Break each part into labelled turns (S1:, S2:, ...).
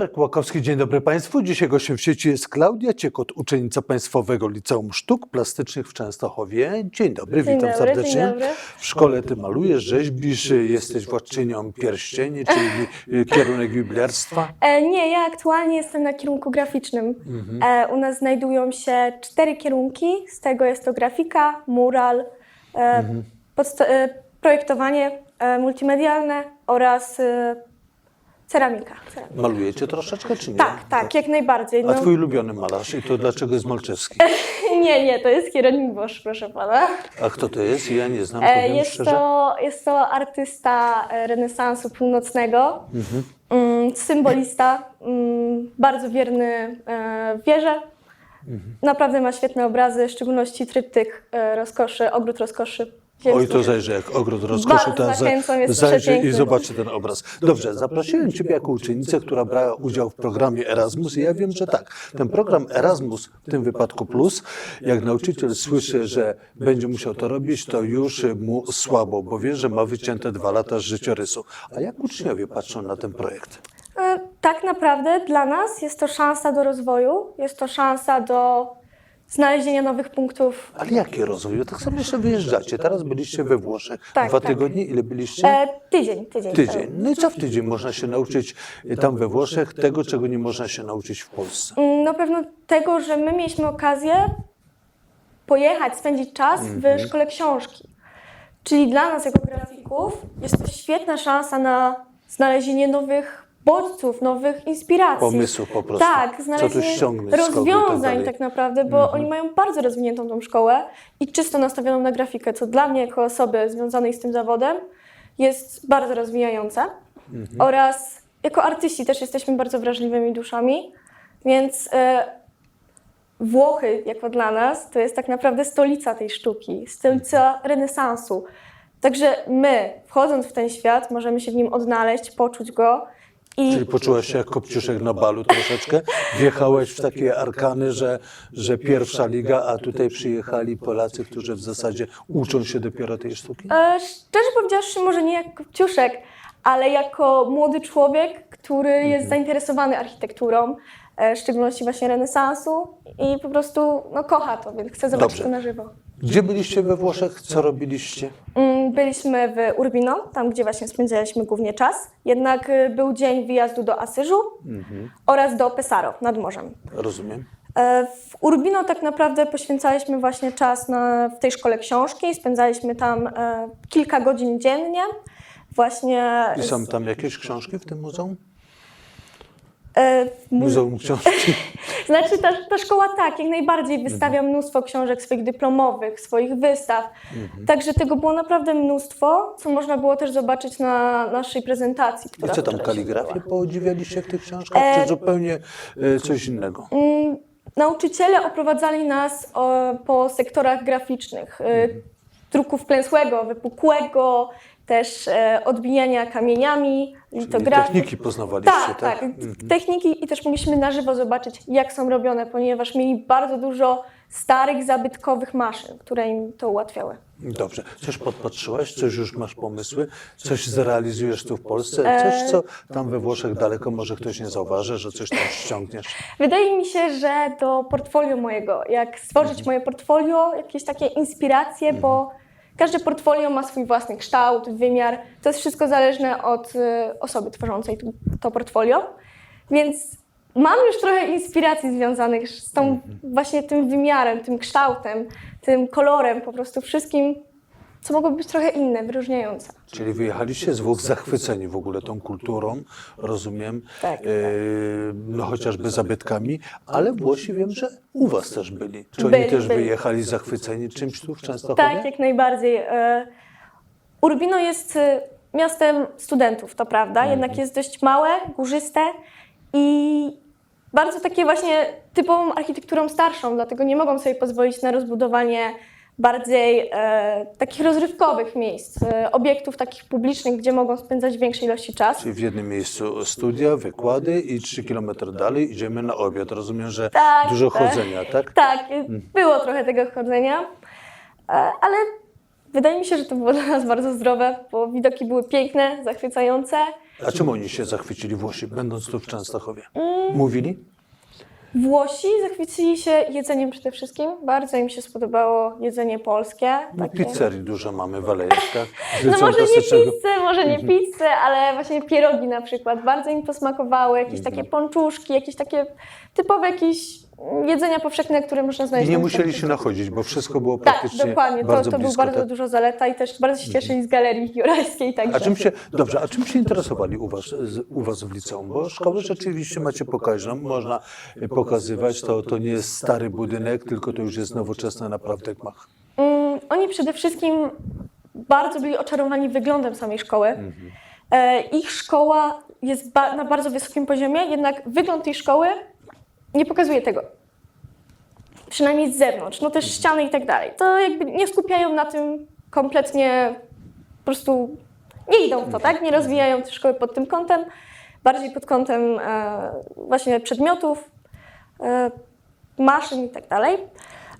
S1: Marek Łakowski, dzień dobry Państwu. Dzisiaj gościem w sieci jest Klaudia Ciekot, uczennica Państwowego Liceum Sztuk Plastycznych w Częstochowie. Dzień dobry,
S2: Dzień
S1: witam
S2: dobry,
S1: serdecznie.
S2: dobry.
S1: W szkole Ty malujesz, rzeźbisz, jesteś władczynią pierścieni, czyli y, kierunek jubilerstwa.
S2: E, nie, ja aktualnie jestem na kierunku graficznym.
S1: Mhm.
S2: E, u nas znajdują się cztery kierunki, z tego jest to grafika, mural, e,
S1: Mhm.
S2: e, projektowanie e, multimedialne oraz e, ceramika. ceramika.
S1: Malujecie troszeczkę, czy nie?
S2: Tak, tak, jak najbardziej.
S1: A
S2: No,
S1: twój ulubiony malarz i to dlaczego jest Malczewski?
S2: nie, nie, to jest Kieronik Bosz, proszę pana.
S1: A kto to jest? Ja nie znam,
S2: E,
S1: powiem
S2: jest,
S1: szczerze.
S2: to, jest to artysta e, renesansu północnego, mm, symbolista, mm, bardzo wierny e, wierze. Naprawdę ma świetne obrazy, w szczególności tryptyk rozkoszy, ogród rozkoszy.
S1: Oj, to zajrzę jak ogród rozkoszy,
S2: jest
S1: zajrzę i zobaczę ten obraz. Dobrze, zaprosiłem Ciebie jako uczennicę, która brała udział w programie Erasmus i ja wiem, że tak, ten program Erasmus, w tym wypadku plus, jak nauczyciel słyszy, że będzie musiał to robić, to już mu słabo, bo wie, że ma wycięte dwa lata z życiorysu. A jak uczniowie patrzą na ten projekt?
S2: E, Tak naprawdę dla nas jest to szansa do rozwoju, jest to szansa do znalezienia nowych punktów.
S1: Ale jaki rozwój? Bo Tak samo jeszcze wyjeżdżacie. Teraz byliście we Włoszech.
S2: Tak,
S1: Dwa
S2: tak.
S1: tygodnie? Ile byliście?
S2: E, tydzień, tydzień.
S1: Tydzień. No i co w tydzień można się nauczyć y, tam we Włoszech tego, czego nie można się nauczyć w Polsce?
S2: Mm, Na pewno tego, że my mieliśmy okazję pojechać, spędzić czas
S1: Mhm.
S2: w szkole książki. Czyli dla nas, jako grafików, jest to świetna szansa na znalezienie nowych bodźców, nowych inspiracji.
S1: Pomysłów po prostu.
S2: Tak,
S1: Co tu
S2: znalezienie
S1: ściągnąć z kogo i tak
S2: rozwiązań
S1: dalej.
S2: tak naprawdę, bo oni mają bardzo rozwiniętą tą szkołę i czysto nastawioną na grafikę, co dla mnie, jako osoby związanej z tym zawodem, jest bardzo rozwijające. Oraz jako artyści też jesteśmy bardzo wrażliwymi duszami, więc e, Włochy, jako dla nas, to jest tak naprawdę stolica tej sztuki, stolica renesansu. Także my, wchodząc w ten świat, możemy się w nim odnaleźć, poczuć go i
S1: Czyli poczułaś się jak kopciuszek na balu troszeczkę? Wjechałeś w takie arkany, że, że pierwsza liga, a tutaj przyjechali Polacy, którzy w zasadzie uczą się dopiero tej sztuki?
S2: E, szczerze powiedziawszy, może nie jak Kopciuszek, ale jako młody człowiek, który jest zainteresowany architekturą, e, w szczególności właśnie renesansu i po prostu no, kocha to, więc chce zobaczyć
S1: Dobrze.
S2: to na żywo.
S1: Gdzie byliście we Włoszech? Co robiliście?
S2: Mm, Byliśmy w Urbino, tam gdzie właśnie spędzaliśmy głównie czas, jednak y, był dzień wyjazdu do Asyżu oraz do Pesaro nad morzem.
S1: Rozumiem.
S2: E, W Urbino tak naprawdę poświęcaliśmy właśnie czas na, w tej szkole książki, spędzaliśmy tam e, kilka godzin dziennie. Właśnie
S1: I są tam jakieś książki w tym muzeum?
S2: E,
S1: Muzeum Książki.
S2: Znaczy ta, ta szkoła tak, jak najbardziej wystawia mnóstwo książek swoich dyplomowych, swoich wystaw. Także tego było naprawdę mnóstwo, co można było też zobaczyć na naszej prezentacji.
S1: I
S2: Która
S1: co tam,
S2: wczoraj się
S1: kaligrafię
S2: odbyła.
S1: podziwialiście w tych książkach,
S2: E,
S1: czy zupełnie e, coś innego?
S2: Mm, Nauczyciele oprowadzali nas o, po sektorach graficznych. y, Druku wklęsłego, wypukłego, też e, odbijania kamieniami, litografii.
S1: techniki poznawaliście,
S2: tak?
S1: tak?
S2: Tak, techniki i też mogliśmy na żywo zobaczyć, jak są robione, ponieważ mieli bardzo dużo starych, zabytkowych maszyn, które im to ułatwiały.
S1: Dobrze. Coś podpatrzyłaś? Coś już masz pomysły? Coś zrealizujesz tu w Polsce?
S2: E,
S1: Coś, co tam we Włoszech daleko może ktoś nie zauważy, że coś tam ściągniesz?
S2: Wydaje mi się, że do portfolio mojego, jak stworzyć moje portfolio, jakieś takie inspiracje, bo każde portfolio ma swój własny kształt, wymiar. To jest wszystko zależne od y, osoby tworzącej to portfolio. Więc mam już trochę inspiracji związanych z tą właśnie tym wymiarem, tym kształtem, tym kolorem, po prostu wszystkim, co mogłoby być trochę inne, wyróżniające.
S1: Czyli wyjechaliście z Włoch zachwyceni w ogóle tą kulturą, rozumiem,
S2: Tak,
S1: e, no chociażby zabytkami, ale Włosi wiem, że u was też byli. Czy oni
S2: Byli,
S1: też
S2: byli.
S1: wyjechali zachwyceni czymś tu w Częstochowie?
S2: Tak, jak najbardziej. E, Urbino jest e, miastem studentów, to prawda, jednak jest dość małe, górzyste i bardzo takie właśnie typową architekturą starszą, dlatego nie mogą sobie pozwolić na rozbudowanie bardziej e, takich rozrywkowych miejsc, e, obiektów takich publicznych, gdzie mogą spędzać większe ilości czasu.
S1: Czyli w jednym miejscu studia, wykłady i trzy kilometry dalej idziemy na obiad. Rozumiem, że
S2: Tak,
S1: dużo
S2: tak.
S1: chodzenia, tak?
S2: Tak, e, było trochę tego chodzenia, e, ale Wydaje mi się, że to było dla nas bardzo zdrowe, bo widoki były piękne, zachwycające.
S1: A czym oni się zachwycili Włosi, będąc tu w Częstochowie?
S2: Mm.
S1: Mówili?
S2: Włosi zachwycili się jedzeniem przede wszystkim. Bardzo im się spodobało jedzenie polskie.
S1: No,
S2: takie-
S1: pizzerii dużo mamy w? Z
S2: No może nie pizzę, może nie pizzę, ale właśnie pierogi na przykład. Bardzo im posmakowały, jakieś
S1: Mhm.
S2: takie pączuszki, jakieś takie typowe jakieś jedzenia powszechne, które można
S1: I
S2: znaleźć
S1: nie
S2: na
S1: musieli się nachodzić, bo wszystko było
S2: Tak,
S1: praktycznie
S2: dokładnie. To,
S1: bardzo
S2: to był
S1: blisko.
S2: bardzo
S1: tak?
S2: dużo zaleta i też bardzo się cieszyli z galerii jurajskiej. Także.
S1: A czym się, dobrze, a czym się interesowali u was, u was w liceum? Bo szkoły rzeczywiście macie pokaźną, można pokazywać, to, to nie jest stary budynek, tylko to już jest nowoczesne naprawdę gmach.
S2: Mm, oni przede wszystkim bardzo byli oczarowani wyglądem samej szkoły.
S1: Mhm.
S2: E, ich szkoła jest ba- na bardzo wysokim poziomie, jednak wygląd tej szkoły nie pokazuje tego. Przynajmniej z zewnątrz, no też ściany i tak dalej. To jakby nie skupiają na tym kompletnie, po prostu nie idą w to, tak? Nie rozwijają tej szkoły pod tym kątem, bardziej pod kątem e, właśnie przedmiotów, e, maszyn i tak dalej.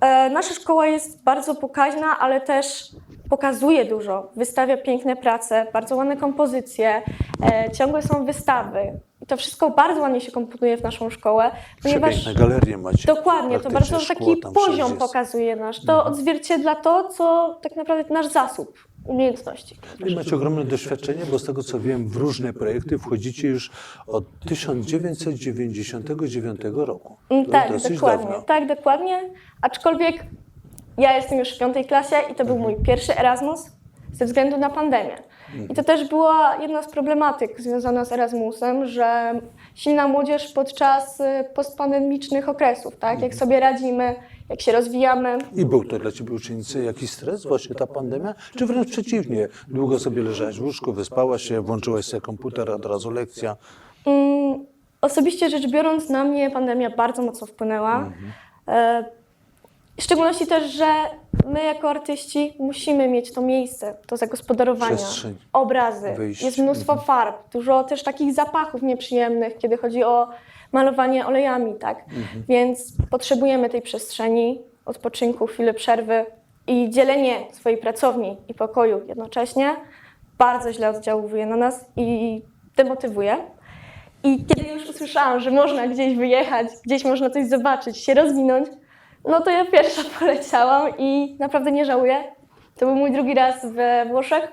S2: E, Nasza szkoła jest bardzo pokaźna, ale też pokazuje dużo. Wystawia piękne prace, bardzo ładne kompozycje, e, ciągłe są wystawy. To wszystko bardzo ładnie się komponuje w naszą szkołę, ponieważ
S1: Przepiękne galerie macie.
S2: dokładnie, to bardzo
S1: szkło
S2: taki
S1: tam
S2: poziom
S1: jest.
S2: pokazuje nasz. To odzwierciedla to, co tak naprawdę nasz zasób umiejętności.
S1: Macie ogromne doświadczenie, bo z tego co wiem, w różne projekty wchodzicie już od 1999 roku. To jest
S2: Tak,
S1: dosyć
S2: dokładnie.
S1: dawno.
S2: Tak, dokładnie. Aczkolwiek ja jestem już w piątej klasie i to był mój pierwszy Erasmus ze względu na pandemię. I to też była jedna z problematyk związana z Erasmusem, że silna młodzież podczas y, postpandemicznych okresów, tak? Jak sobie radzimy, jak się rozwijamy.
S1: I był to dla Ciebie uczennicy jakiś stres, właśnie ta pandemia? Czy wręcz przeciwnie, długo sobie leżałaś w łóżku, wyspałaś się, włączyłaś sobie komputer, od razu lekcja?
S2: Mm, Osobiście rzecz biorąc, na mnie pandemia bardzo mocno wpłynęła. E, W szczególności też, że my jako artyści musimy mieć to miejsce do zagospodarowania,
S1: Przestrzeń.
S2: obrazy.
S1: Wyjść.
S2: Jest mnóstwo farb, dużo też takich zapachów nieprzyjemnych, kiedy chodzi o malowanie olejami, tak? Więc potrzebujemy tej przestrzeni, odpoczynku, chwili przerwy i dzielenie swojej pracowni i pokoju jednocześnie bardzo źle oddziałuje na nas i demotywuje. I kiedy już usłyszałam, że można gdzieś wyjechać, gdzieś można coś zobaczyć, się rozwinąć, no to ja pierwsza poleciałam i naprawdę nie żałuję. To był mój drugi raz we Włoszech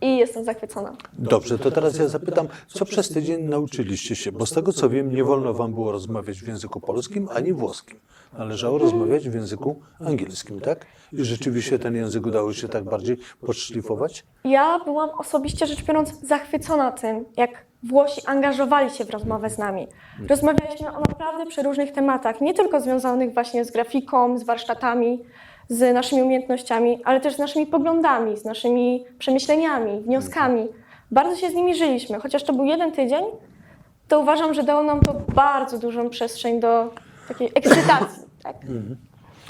S2: i jestem zachwycona.
S1: Dobrze, to teraz ja zapytam, co przez tydzień nauczyliście się? Bo z tego co wiem, nie wolno Wam było rozmawiać w języku polskim ani włoskim. Należało rozmawiać w języku angielskim, tak? I rzeczywiście ten język udało się tak bardziej podszlifować?
S2: Ja byłam osobiście rzecz biorąc zachwycona tym, jak Włosi angażowali się w rozmowę z nami. Rozmawialiśmy o naprawdę przeróżnych tematach, nie tylko związanych właśnie z grafiką, z warsztatami, z naszymi umiejętnościami, ale też z naszymi poglądami, z naszymi przemyśleniami, wnioskami. Bardzo się z nimi żyliśmy, chociaż to był jeden tydzień, to uważam, że dało nam to bardzo dużą przestrzeń do takiej ekscytacji. Tak?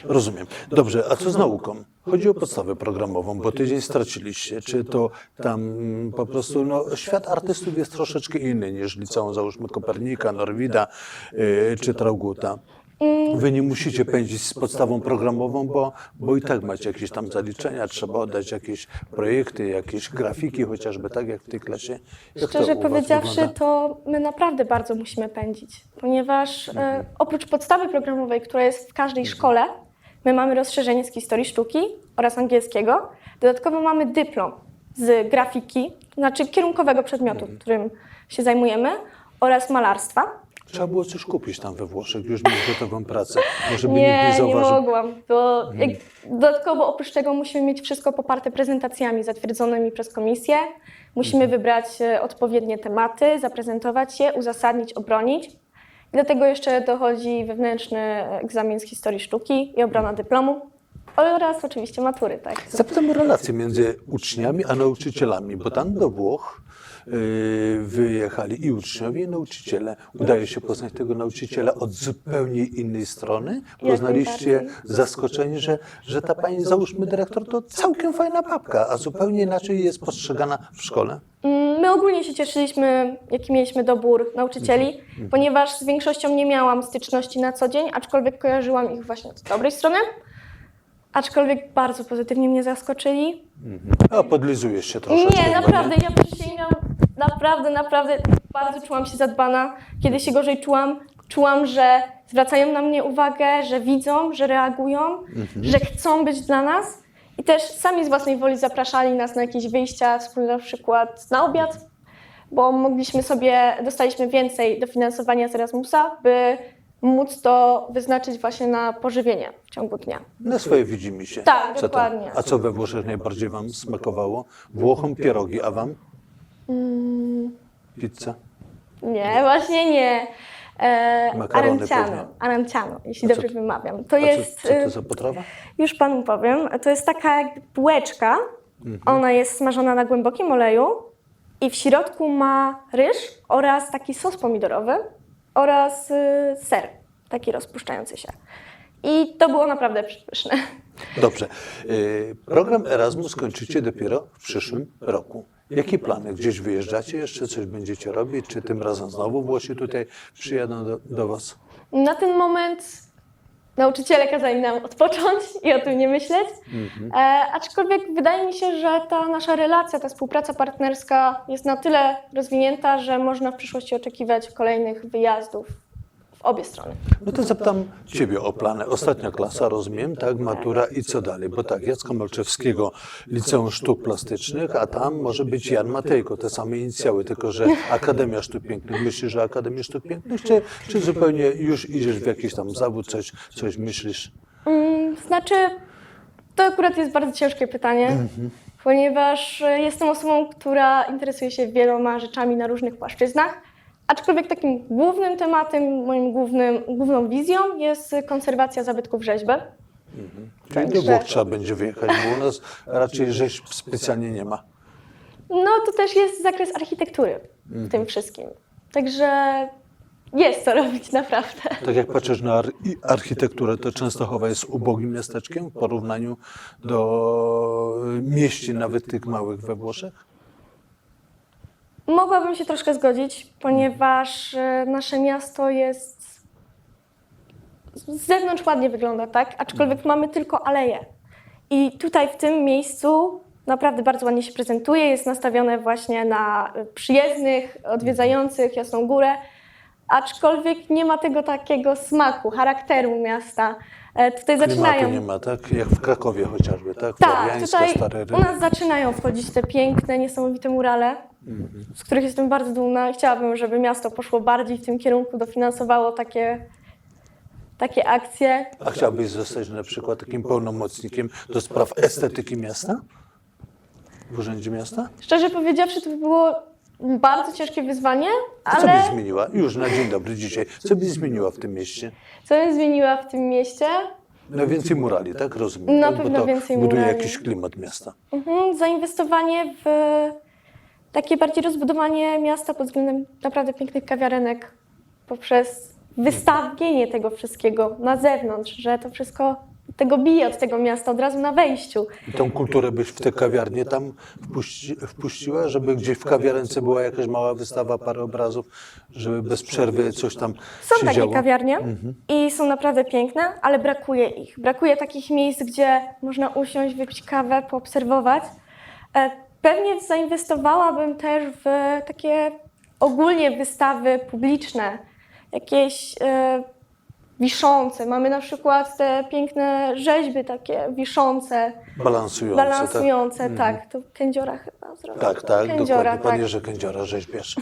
S1: Rozumiem. Dobrze, a co z nauką? Chodzi o podstawę programową, bo tydzień straciliście. Czy to tam po prostu, no, świat artystów jest troszeczkę inny niż liceum, załóżmy Kopernika, Norwida yy, czy Trauguta. Wy nie musicie pędzić z podstawą programową, bo, bo i tak macie jakieś tam zaliczenia, trzeba oddać jakieś projekty, jakieś grafiki, chociażby tak jak w tej klasie. Jak to
S2: Szczerze
S1: was
S2: powiedziawszy, to my naprawdę bardzo musimy pędzić, ponieważ e, oprócz podstawy programowej, która jest w każdej szkole, my mamy rozszerzenie z historii sztuki oraz angielskiego. Dodatkowo mamy dyplom z grafiki, to znaczy kierunkowego przedmiotu, którym się zajmujemy, oraz malarstwa.
S1: Trzeba było coś kupić tam we Włoszech, już mieć gotową pracę, może by nikt
S2: Nie,
S1: nie
S2: nie mogłam, bo jak, dodatkowo oprócz tego musimy mieć wszystko poparte prezentacjami zatwierdzonymi przez komisję. Musimy wybrać e, odpowiednie tematy, zaprezentować je, uzasadnić, obronić. I do tego jeszcze dochodzi wewnętrzny egzamin z historii sztuki i obrona dyplomu oraz oczywiście matury, tak.
S1: Zapytam o relacje między uczniami a nauczycielami, bo tam do Włoch wyjechali i uczniowie, i nauczyciele. Udaje się poznać tego nauczyciela od zupełnie innej strony. Poznaliście
S2: najbardziej.
S1: zaskoczeni, że, że ta pani, załóżmy dyrektor, to całkiem fajna babka, a zupełnie inaczej jest postrzegana w szkole.
S2: Mm, My ogólnie się cieszyliśmy, jaki mieliśmy dobór nauczycieli, ponieważ z większością nie miałam styczności na co dzień, aczkolwiek kojarzyłam ich właśnie od dobrej strony. aczkolwiek bardzo pozytywnie mnie zaskoczyli.
S1: A podlizujesz się troszeczkę.
S2: Nie, naprawdę, ja przysięgam, naprawdę, naprawdę bardzo czułam się zadbana. Kiedy się gorzej czułam, czułam, że zwracają na mnie uwagę, że widzą, że reagują, że chcą być dla nas. I też sami z własnej woli zapraszali nas na jakieś wyjścia, wspólne na przykład na obiad, bo mogliśmy sobie, dostaliśmy więcej dofinansowania z Erasmusa, by móc to wyznaczyć właśnie na pożywienie w ciągu dnia.
S1: Na swoje widzimy się.
S2: Tak,
S1: Co
S2: dokładnie.
S1: A co we Włoszech najbardziej Wam smakowało? Włochom pierogi, a Wam?
S2: Mm.
S1: Pizza?
S2: Nie, właśnie nie. E,
S1: Makarony
S2: aranciano,
S1: pewnie.
S2: aranciano, jeśli
S1: A co
S2: dobrze
S1: to-
S2: wymawiam. To
S1: A
S2: jest,
S1: co, co
S2: y,
S1: to za potrawa?
S2: już panu powiem, to jest taka jakby bułeczka.
S1: Mhm.
S2: Ona jest smażona na głębokim oleju i w środku ma ryż oraz taki sos pomidorowy oraz y, ser, taki rozpuszczający się. I to było naprawdę pyszne.
S1: Dobrze. Y, Program Erasmus kończycie dopiero w przyszłym roku. Jakie plany? Gdzieś wyjeżdżacie jeszcze? Coś będziecie robić? Czy tym razem znowu Włosi tutaj przyjadą do, do Was?
S2: Na ten moment nauczyciele kazali nam odpocząć i o tym nie myśleć. E, aczkolwiek wydaje mi się, że ta nasza relacja, ta współpraca partnerska jest na tyle rozwinięta, że można w przyszłości oczekiwać kolejnych wyjazdów w obie strony.
S1: No to zapytam Ciebie o plany. Ostatnia klasa, rozumiem, tak? Matura i co dalej? Bo tak, Jacka Malczewskiego, Liceum Sztuk Plastycznych, a tam może być Jan Matejko, te same inicjały, tylko że Akademia Sztuk Pięknych. Myślisz, że Akademia Sztuk Pięknych, czy, czy zupełnie już idziesz w jakiś tam zawód, coś, coś myślisz?
S2: Mm, Znaczy, to akurat jest bardzo ciężkie pytanie, ponieważ e, jestem osobą, która interesuje się wieloma rzeczami na różnych płaszczyznach. Aczkolwiek takim głównym tematem, moim głównym, główną wizją jest konserwacja zabytków rzeźby.
S1: Czyli do Włoch trzeba będzie wyjechać, bo u nas raczej rzeźb specjalnie nie ma.
S2: No to też jest zakres architektury w tym wszystkim. Także jest co robić naprawdę.
S1: Tak jak patrzysz na architekturę, to Częstochowa jest ubogim miasteczkiem w porównaniu do mieści, nawet tych małych we Włoszech?
S2: Mogłabym się troszkę zgodzić, ponieważ e, nasze miasto jest. Z zewnątrz ładnie wygląda, tak? Aczkolwiek mamy tylko aleje. I tutaj w tym miejscu naprawdę bardzo ładnie się prezentuje. Jest nastawione właśnie na przyjezdnych, odwiedzających Jasną Górę. Aczkolwiek nie ma tego takiego smaku, charakteru miasta. E, Tutaj
S1: Klimatu
S2: zaczynają.
S1: nie ma, tak? Jak w Krakowie chociażby, tak?
S2: Tak,
S1: Floriańska,
S2: tutaj u nas zaczynają wchodzić te piękne, niesamowite murale, z których jestem bardzo dumna chciałabym, żeby miasto poszło bardziej w tym kierunku, dofinansowało takie, takie akcje.
S1: A chciałbyś zostać na przykład takim pełnomocnikiem do spraw estetyki miasta? W Urzędzie Miasta?
S2: Szczerze powiedziawszy, to by było bardzo ciężkie wyzwanie,
S1: A co
S2: ale
S1: byś zmieniła? Już na dzień dobry dzisiaj. Co byś zmieniła w tym mieście?
S2: co bym zmieniła w tym mieście?
S1: No więcej murali, tak? Rozumiem.
S2: Na
S1: tak? Bo
S2: pewno
S1: to
S2: więcej
S1: buduje
S2: murali.
S1: jakiś klimat miasta.
S2: Mhm, zainwestowanie w takie bardziej rozbudowanie miasta pod względem naprawdę pięknych kawiarenek poprzez wystawienie tego wszystkiego na zewnątrz, że to wszystko tego bije od tego miasta od razu na wejściu.
S1: I tą kulturę byś w te kawiarnie tam wpuści, wpuściła, żeby gdzieś w kawiarence była jakaś mała wystawa, parę obrazów, żeby bez przerwy coś tam
S2: Są
S1: się
S2: takie
S1: działo?
S2: kawiarnie i są naprawdę piękne, ale brakuje ich. Brakuje takich miejsc, gdzie można usiąść, wypić kawę, poobserwować. Pewnie zainwestowałabym też w takie ogólnie wystawy publiczne, jakieś e, wiszące. Mamy na przykład te piękne rzeźby takie wiszące,
S1: Balansujące,
S2: balansujące, tak. To kędziora chyba zrobił.
S1: tak? Tak, tak,
S2: kędziora,
S1: dokładnie. Pan
S2: tak.
S1: Jerzy Kędziora, rzeźbiarz.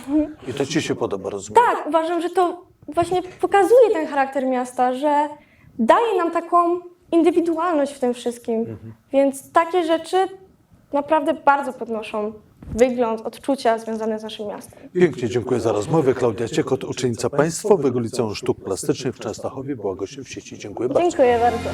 S1: I to ci się podoba, rozumiem?
S2: Tak, uważam, że to właśnie pokazuje ten charakter miasta, że daje nam taką indywidualność w tym wszystkim. Więc takie rzeczy naprawdę bardzo podnoszą wygląd, odczucia związane z naszym miastem.
S1: Pięknie dziękuję za rozmowę. Klaudia Ciekot, uczennica Państwowego Liceum Sztuk Plastycznych w Częstochowie, była gościem w sieci. Dziękuję bardzo.
S2: Dziękuję bardzo.